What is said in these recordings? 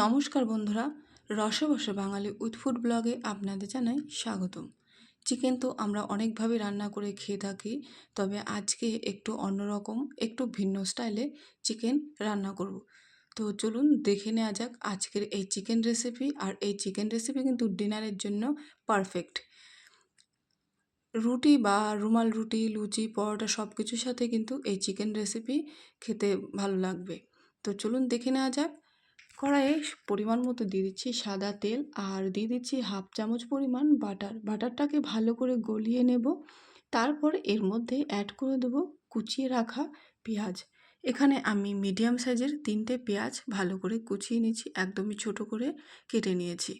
নমস্কার বন্ধুরা রসে বসে বাঙালি ফুড ব্লগে আপনাদের জানাই স্বাগতম। চিকেন তো আমরা অনেকভাবে রান্না করে খেয়ে থাকি, তবে আজকে একটু অন্যরকম, একটু ভিন্ন স্টাইলে চিকেন রান্না করব। তো চলুন দেখে নেওয়া যাক আজকের এই চিকেন রেসিপি, আর এই চিকেন রেসিপি কিন্তু ডিনারের জন্য পারফেক্ট। রুটি বা রুমাল রুটি, লুচি, পরোটা সব কিছুর সাথে কিন্তু এই চিকেন রেসিপি খেতে ভালো লাগবে। তো চলুন দেখে নেওয়া যাক কড়াইয়ে পরিমাণ মতো দিয়ে দিচ্ছি সাদা তেল আর দিয়ে দিচ্ছি হাফ চামচ পরিমাণ বাটার। বাটারটাকে ভালো করে গলিয়ে নেব। তারপর এর মধ্যে অ্যাড করে দেবো কুচিয়ে রাখা পেঁয়াজ। এখানে আমি মিডিয়াম সাইজের তিনটে পেঁয়াজ ভালো করে কুচিয়ে নিয়েছি, একদমই ছোট করে কেটে নিয়েছি।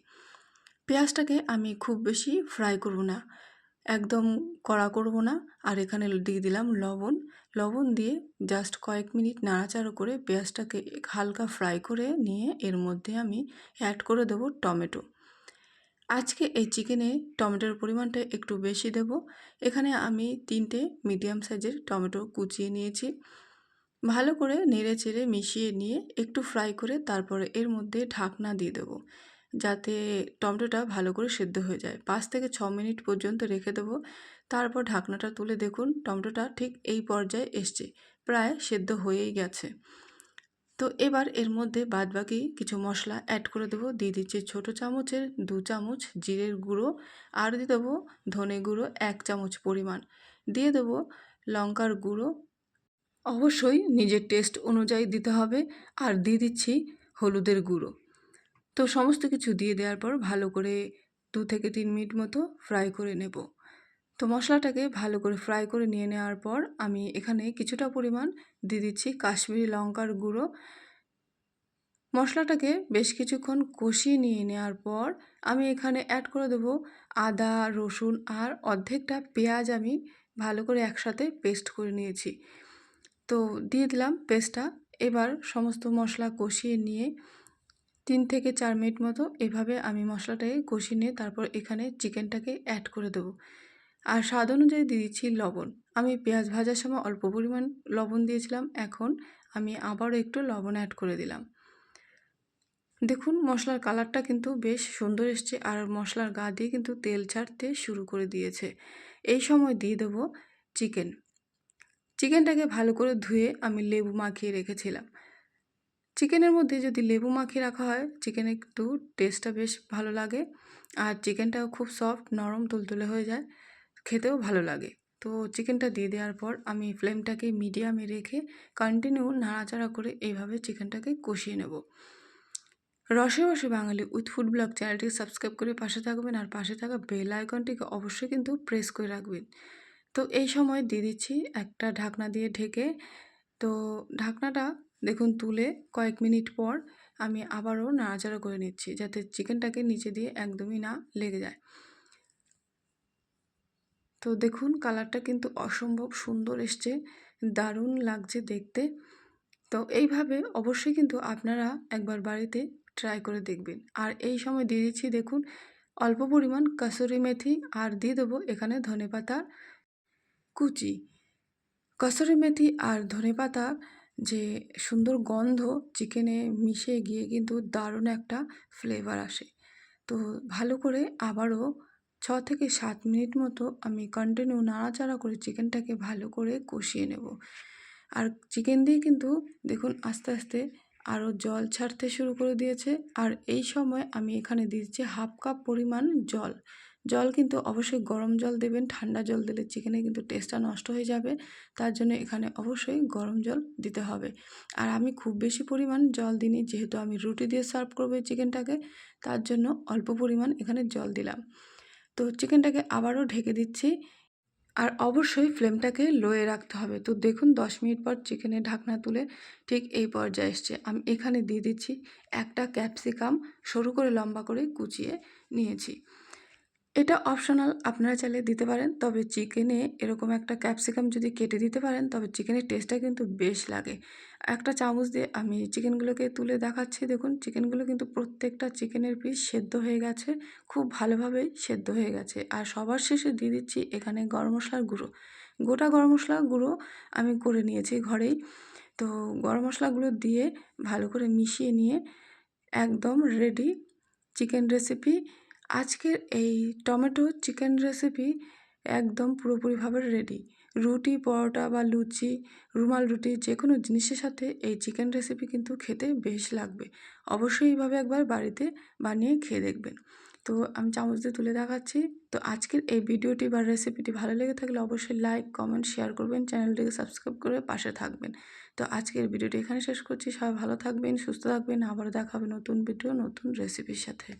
পেঁয়াজটাকে আমি খুব বেশি ফ্রাই করব না। একদম কড়া করব না। আর এখানে দিয়ে দিলাম লবণ। লবণ দিয়ে জাস্ট কয়েক মিনিট নাড়াচাড়া করে পেঁয়াজটাকে হালকা ফ্রাই করে নিয়ে এর মধ্যে আমি অ্যাড করে দেবো টমেটো। আজকে এই চিকেনে টমেটোর পরিমাণটা একটু বেশি দেব। এখানে আমি তিনটে মিডিয়াম সাইজের টমেটো কুচিয়ে নিয়েছি। ভালো করে নেড়ে চেড়ে মিশিয়ে নিয়ে একটু ফ্রাই করে তারপরে এর মধ্যে ঢাকনা দিয়ে দেবো। যাতে টমেটোটা ভালো করে সেদ্ধ হয়ে যায়। পাঁচ থেকে ছ মিনিট পর্যন্ত রেখে দেবো। তারপর ঢাকনাটা তুলে দেখুন, টমেটোটা ঠিক এই পর্যায়ে এসছে, প্রায় সেদ্ধ হয়েই গেছে। তো এবার এর মধ্যে বাদবাকি কিছু মশলা অ্যাড করে দেবো। দিয়ে দিচ্ছি ছোটো চামচের দু চামচ জিরের গুঁড়ো। আর দিয়ে দেবো ধনে গুঁড়ো এক চামচ পরিমাণ। দিয়ে দেবো লঙ্কার গুঁড়ো। অবশ্যই নিজের টেস্ট অনুযায়ী দিতে হবে। আর দিয়ে দিচ্ছি হলুদের গুঁড়ো। তো সমস্ত কিছু দিয়ে দেওয়ার পর ভালো করে দু থেকে তিন মিনিট মতো ফ্রাই করে নেব। তো মশলাটাকে ভালো করে ফ্রাই করে নিয়ে নেওয়ার পর আমি এখানে কিছুটা পরিমাণ দিয়ে দিচ্ছি কাশ্মীরি লঙ্কার গুঁড়ো। মশলাটাকে বেশ কিছুক্ষণ কষিয়ে নিয়ে নেওয়ার পর আমি এখানে অ্যাড করে দেবো আদা, রসুন আর অর্ধেকটা পেঁয়াজ আমি ভালো করে একসাথে পেস্ট করে নিয়েছি। তো দিয়ে দিলাম পেস্টটা এবার সমস্ত মশলা কষিয়ে নিয়ে তিন থেকে চার মিনিট মতো এভাবে আমি মশলাটাকে কষিয়ে নিয়ে তারপর এখানে চিকেনটাকে অ্যাড করে দেবো। আর স্বাদ অনুযায়ী দিয়ে দিচ্ছি লবণ। আমি পেঁয়াজ ভাজার সময় অল্প পরিমাণ লবণ দিয়েছিলাম, এখন আমি আবারও একটু লবণ অ্যাড করে দিলাম। দেখুন, মশলার কালারটা কিন্তু বেশ সুন্দর এসছে আর মশলার গা দিয়ে কিন্তু তেল ছাড়তে শুরু করে দিয়েছে। এই সময় দিয়ে দেবো চিকেন। চিকেনটাকে ভালো করে ধুয়ে আমি লেবু মাখিয়ে রেখেছিলাম। চিকেনের মধ্যে যদি লেবু মাখিয়ে রাখা হয় চিকেনে একটু টেস্টটা বেশ ভালো লাগে। আর চিকেনটাও খুব সফট নরম, তুলতুলে হয়ে যায়। খেতেও ভালো লাগে। তো চিকেনটা দিয়ে দেওয়ার পর আমি ফ্লেমটাকে মিডিয়ামে রেখে কন্টিনিউ নাড়াচাড়া করে এইভাবে চিকেনটাকে কষিয়ে নেব। রসে রসে বাঙালি উইথ ফুড ব্লগ চ্যানেলটিকে সাবস্ক্রাইব করে পাশে থাকবেন আর পাশে থাকা বেল আইকনটিকে অবশ্যই কিন্তু প্রেস করে রাখবেন। তো এই সময় দিয়ে দিচ্ছি একটা ঢাকনা দিয়ে ঢেকে। তো ঢাকনাটা দেখুন, তুলে কয়েক মিনিট পর আমি আবারও নাড়াচাড়া করে নিচ্ছি যাতে চিকেনটাকে নিচে দিয়ে একদমই না লেগে যায়। তো দেখুন, কালারটা কিন্তু অসম্ভব সুন্দর এসছে, দারুণ লাগছে দেখতে। তো এইভাবে অবশ্যই কিন্তু আপনারা একবার বাড়িতে ট্রাই করে দেখবেন। আর এই সময় দিয়ে দিচ্ছি দেখুন, অল্প পরিমাণ কাসুরি মেথি আর দিয়ে দেবো এখানে ধনে পাতা কুচি। কসুরি মেথি আর ধনে পাতা যে সুন্দর গন্ধ চিকেনে মিশে গিয়ে কিন্তু দারুণ একটা ফ্লেভার আসে। তো ভালো করে আবারও ছ থেকে সাত মিনিট মতো আমি কন্টিনিউ নাড়াচাড়া করে চিকেনটাকে ভালো করে কষিয়ে নেব। আর চিকেন দিয়ে কিন্তু দেখুন আস্তে আস্তে আরও জল ছাড়তে শুরু করে দিয়েছে। আর এই সময় আমি এখানে দিচ্ছি হাফ কাপ পরিমাণ জল। জল কিন্তু অবশ্যই গরম জল দেবেন, ঠান্ডা জল দিলে চিকেনে কিন্তু টেস্টটা নষ্ট হয়ে যাবে। তার জন্য এখানে অবশ্যই গরম জল দিতে হবে। আর আমি খুব বেশি পরিমাণ জল দিইনি, যেহেতু আমি রুটি দিয়ে সার্ভ করব এই চিকেনটাকে, তার জন্য অল্প পরিমাণ এখানে জল দিলাম। তো চিকেনটাকে আবারও ঢেকে দিচ্ছি। আর অবশ্যই ফ্লেমটাকে লোয়ে রাখতে হবে। তো দেখুন, দশ মিনিট পর চিকেনের ঢাকনা তুলে ঠিক এই পর্যায়ে এসছে। আমি এখানে দিয়ে দিচ্ছি একটা ক্যাপসিকাম সরু করে লম্বা করে কুচিয়ে নিয়েছি। এটা অপশনাল আপনারা চাইলে দিতে পারেন। তবে চিকেনে এরকম একটা ক্যাপসিকাম যদি কেটে দিতে পারেন, তবে চিকেনের টেস্টটা কিন্তু বেশ লাগে। একটা চামচ দিয়ে আমি চিকেনগুলোকে তুলে দেখাচ্ছি। দেখুন চিকেনগুলো কিন্তু প্রত্যেকটা চিকেনের পিস সেদ্ধ হয়ে গেছে, খুব ভালোভাবেই সেদ্ধ হয়ে গেছে। আর সবার শেষে দিয়ে দিচ্ছি এখানে গরম মশলার গুঁড়ো। গোটা গরম মশলার গুঁড়ো আমি করে নিয়েছি ঘরেই। তো গরম মশলাগুলো দিয়ে ভালো করে মিশিয়ে নিয়ে একদম রেডি চিকেন রেসিপি আজকের এই টমেটো চিকেন রেসিপি একদম পুরোপুরিভাবে রেডি রুটি, পরোটা বা লুচি, রুমাল রুটি যে কোনো জিনিসের সাথে এই চিকেন রেসিপি কিন্তু খেতে বেশ লাগবে। অবশ্যই এইভাবে একবার বাড়িতে বানিয়ে খেয়ে দেখবেন। তো আমি চামচ দিয়ে তুলে দেখাচ্ছি। তো আজকের এই ভিডিওটি বা রেসিপিটি ভালো লেগে থাকলে অবশ্যই লাইক কমেন্ট শেয়ার করবেন। চ্যানেলটিকে সাবস্ক্রাইব করে পাশে থাকবেন। তো আজকের ভিডিওটি এখানে শেষ করছি। সবাই ভালো থাকবেন, সুস্থ থাকবেন। আবার দেখা হবে নতুন ভিডিও নতুন রেসিপির সাথে।